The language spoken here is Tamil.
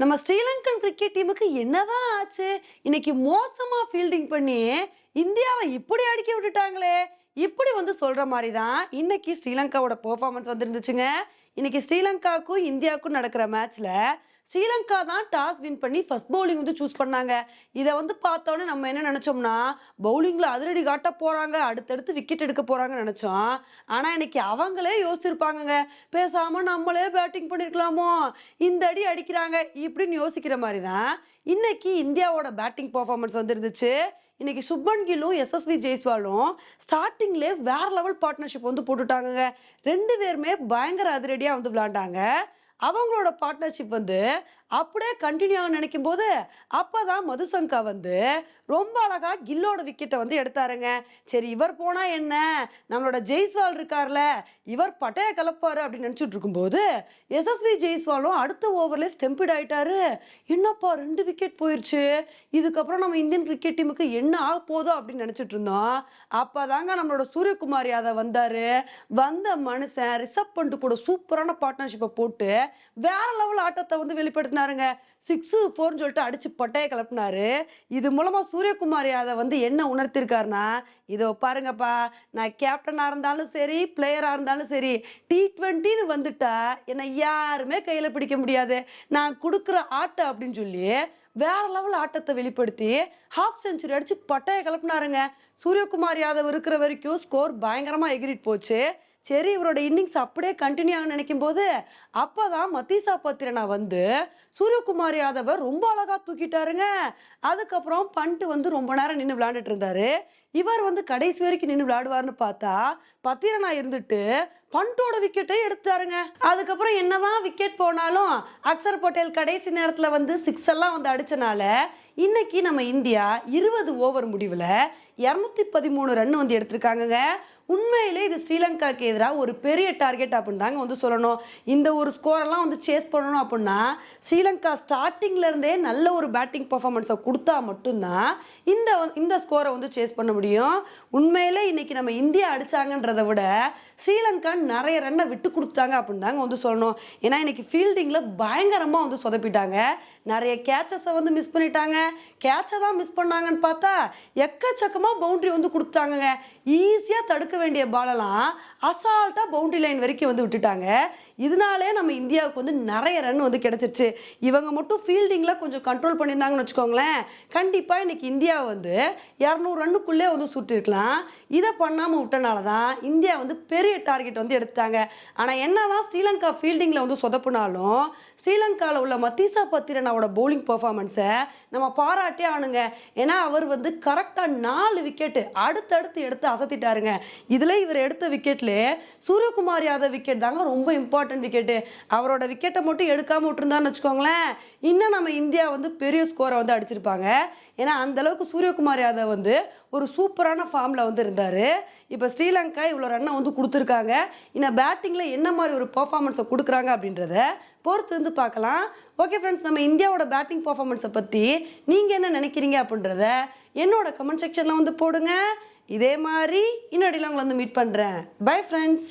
நம்ம ஸ்ரீலங்கன் கிரிக்கெட் டீமுக்கு என்னதான் ஆச்சு? இன்னைக்கு மோசமா ஃபீல்டிங் பண்ணி இந்தியாவை இப்படி அடிக்க விட்டுட்டாங்களே? இப்படி வந்து சொல்ற மாதிரி தான் இன்னைக்கு ஸ்ரீலங்காவோட பெர்ஃபார்மன்ஸ் வந்துருந்துச்சுங்க. இன்னைக்கு ஸ்ரீலங்காவுக்கும் இந்தியாவுக்கும் நடக்கிற மேட்ச்ல ஸ்ரீலங்கா தான் டாஸ் வின் பண்ணி ஃபர்ஸ்ட் பவுலிங் வந்து சூஸ் பண்ணாங்க. இதை வந்து பார்த்தோன்னே நம்ம என்ன நினச்சோம்னா பவுலிங்கில் அதிரடி காட்ட போகிறாங்க அடுத்தடுத்து விக்கெட் எடுக்க போகிறாங்கன்னு நினச்சோம். ஆனால் இன்னைக்கு அவங்களே யோசிச்சிருப்பாங்கங்க. பேசாமல் நம்மளே பேட்டிங் பண்ணியிருக்கலாமோ இந்த அடி அடிக்கிறாங்க இப்படின்னு யோசிக்கிற மாதிரி தான் இன்னைக்கு இந்தியாவோட பேட்டிங் பர்ஃபார்மன்ஸ் வந்துருந்துச்சு. இன்னைக்கு சுப்மன் கில்லும் எஸ்எஸ்வி ஜெய்ஸ்வாலும் ஸ்டார்டிங்லேயே வேற லெவல் பார்ட்னர்ஷிப் வந்து போட்டுட்டாங்கங்க. ரெண்டு பேருமே பயங்கர அதிரடியாக வந்து விளையாண்டாங்க அவங்களோட பார்ட்னர்ஷிப் வந்து அப்படியே கண்டினியூ ஆக நினைக்கும் போது அப்போதான் மதுசங்கா வந்து ரொம்ப அழகா கில்லோட விக்கெட்டை வந்து எடுத்தாருங்க. சரி இவர் போனா என்ன? நம்மளோட ஜெய்ஸ்வால் இருக்கார்ல இவர் பட்டைய கலப்பாரு அப்படின்னு நினச்சிட்டு இருக்கும்போது எஸ்எஸ்வி ஜெய்ஸ்வாலும் அடுத்த ஓவர்ல ஸ்டெம்பிட் ஆயிட்டாரு. என்னப்பா ரெண்டு விக்கெட் போயிருச்சு. இதுக்கப்புறம் நம்ம இந்தியன் கிரிக்கெட் டீமுக்கு என்ன ஆக போதோ அப்படின்னு நினச்சிட்டு இருந்தோம். அப்பதாங்க நம்மளோட சூரியகுமார் யாதவ் வந்தாரு. வந்த மனுஷன் ரிசப் பண்ணிட்டு கூட சூப்பரான பார்ட்னர்ஷிப்பை போட்டு வேற லெவல் ஆட்டத்தை வந்து வெளிப்படுத்தினாருங்க சிக்ஸு ஃபோர்னு சொல்லிட்டு அடிச்சு பட்டையை கிளப்பினாரு இது மூலமா சூரியகுமார் யாதவ் வந்து என்ன உணர்த்திருக்காருன்னா இதோ பாருங்கப்பா நான் கேப்டனாக இருந்தாலும் சரி பிளேயராக இருந்தாலும் சரி டி ட்வெண்ட்டின்னு வந்துட்டா என்னை யாருமே கையில் பிடிக்க முடியாது. நான் கொடுக்குற ஆட்டம் அப்படின்னு சொல்லி வேற லெவல் ஆட்டத்தை வெளிப்படுத்தி ஹாஃப் செஞ்சுரி அடிச்சு பட்டையை கிளப்பினாருங்க சூரியகுமார் யாதவ் இருக்கிற வரைக்கும் ஸ்கோர் பயங்கரமாக எகிரிட்டு போச்சு. சரி இவரோட இன்னிங்ஸ் அப்படியே கண்டினியூ ஆக நினைக்கும் போது அப்பதான் மத்தீசா பத்திரனா வந்து சூரியகுமார் யாதவை ரொம்ப அழகா தூக்கிட்டாருங்க. அதுக்கப்புறம் பண்ட்டு வந்து ரொம்ப நேரம் நின்று விளையாண்டுட்டு இருந்தாரு. இவர் வந்து கடைசி வரைக்கும் நின்று விளையாடுவார்னு பார்த்தா பத்திரனா இருந்துட்டு பண்டோட விக்கெட்டை எடுத்தாருங்க அதுக்கப்புறம் என்னதான் விக்கெட் போனாலும் அக்சர் பட்டேல் கடைசி நேரத்தில் வந்து சிக்ஸ் எல்லாம் வந்து அடிச்சனால இன்னைக்கு நம்ம இந்தியா இருபது ஓவர் முடிவில் இரநூத்தி பதிமூணு ரன் வந்து எடுத்திருக்காங்கங்க. உண்மையிலே இது ஸ்ரீலங்காக்கு எதிராக ஒரு பெரிய டார்கெட் அப்படின்னு தாங்க வந்து சொல்லணும். இந்த ஒரு ஸ்கோரெல்லாம் வந்து சேஸ் பண்ணணும் அப்படின்னா ஸ்ரீலங்கா ஸ்டார்டிங்ல இருந்தே நல்ல ஒரு பேட்டிங் பர்ஃபார்மன்ஸை கொடுத்தா மட்டும்தான் இந்த வந்து- இந்த ஸ்கோரை வந்து சேஸ் பண்ண முடியும். உண்மையிலே இன்னைக்கு நம்ம இந்தியா அடித்தாங்கன்றதை விட ஸ்ரீலங்கா நிறைய ரன்னை விட்டு கொடுத்தாங்க அப்படின்னு தாங்க வந்து சொல்லணும். ஏன்னா இன்னைக்கு ஃபீல்டிங்கில் பயங்கரமாக வந்து சொதப்பிட்டாங்க. நிறைய கேச்சஸை வந்து மிஸ் பண்ணிட்டாங்க. கேட்சை தான் மிஸ் பண்ணாங்கன்னு பார்த்தா எக்கச்சக்கமாக பவுண்ட்ரி வந்து கொடுத்தாங்கங்க. ஈஸியாக தடுக்க வேண்டிய பாலெல்லாம் அசால்ட்டாக பவுண்டரி லைன் வரைக்கும் வந்து விட்டுட்டாங்க. இதனாலே நம்ம இந்தியாவுக்கு வந்து நிறைய ரன் வந்து கிடச்சிருச்சு. இவங்க மட்டும் ஃபீல்டிங்கில் கொஞ்சம் கண்ட்ரோல் பண்ணியிருந்தாங்கன்னு வச்சுக்கோங்களேன். கண்டிப்பாக இன்றைக்கி இந்தியா வந்து இரநூறு ரன்னுக்குள்ளே வந்து சுட்டிருக்கலாம் இதை பண்ணாமல் விட்டனால தான் இந்தியா வந்து பெரிய டார்கெட் வந்து எடுத்தாங்க ஆனால் என்ன தான் ஸ்ரீலங்கா ஃபீல்டிங்கில் வந்து சொதப்புனாலும் ஸ்ரீலங்காவில் உள்ள மத்தீசா பத்திரனாவோட பவுலிங் பர்ஃபார்மன்ஸை நம்ம பாராட்டே ஆணுங்க ஏன்னா அவர் வந்து கரெக்டாக நாலு விக்கெட்டு அடுத்தடுத்து எடுத்து அசத்திட்டாருங்க. இதில் இவர் எடுத்த விக்கெட்லேயே சூரியகுமார் யாதவ் விக்கெட் தாங்க ரொம்ப இம்பார்ட்டன்ட் விக்கெட்டு அவரோட விக்கெட்டை மட்டும் எடுக்காமல் விட்டுருந்தான்னு வச்சுக்கோங்களேன் இன்னும் நம்ம இந்தியா வந்து பெரிய ஸ்கோரை வந்து அடிச்சிருப்பாங்க. ஏன்னா அந்த அளவுக்கு சூரியகுமார் யாதவ் வந்து ஒரு சூப்பரான ஃபார்மில் வந்து இருந்தார். இப்போ ஸ்ரீலங்கா இவ்வளோ ரன்னை வந்து கொடுத்துருக்காங்க. இன்னும் பேட்டிங்கில் என்ன மாதிரி ஒரு பர்ஃபார்மன்ஸை கொடுக்குறாங்க அப்படின்றத பொறுத்து வந்து பார்க்கலாம். ஓகே ஃப்ரெண்ட்ஸ் நம்ம இந்தியாவோட பேட்டிங் பர்ஃபார்மன்ஸை பற்றி நீங்கள் என்ன நினைக்கிறீங்க அப்படின்றத என்னோட கமெண்ட் செக்ஷனில் வந்து போடுங்க. இதே மாதிரி இன்னொடையில் உங்களை வந்து மீட் பண்ணுறேன் பை ஃப்ரெண்ட்ஸ்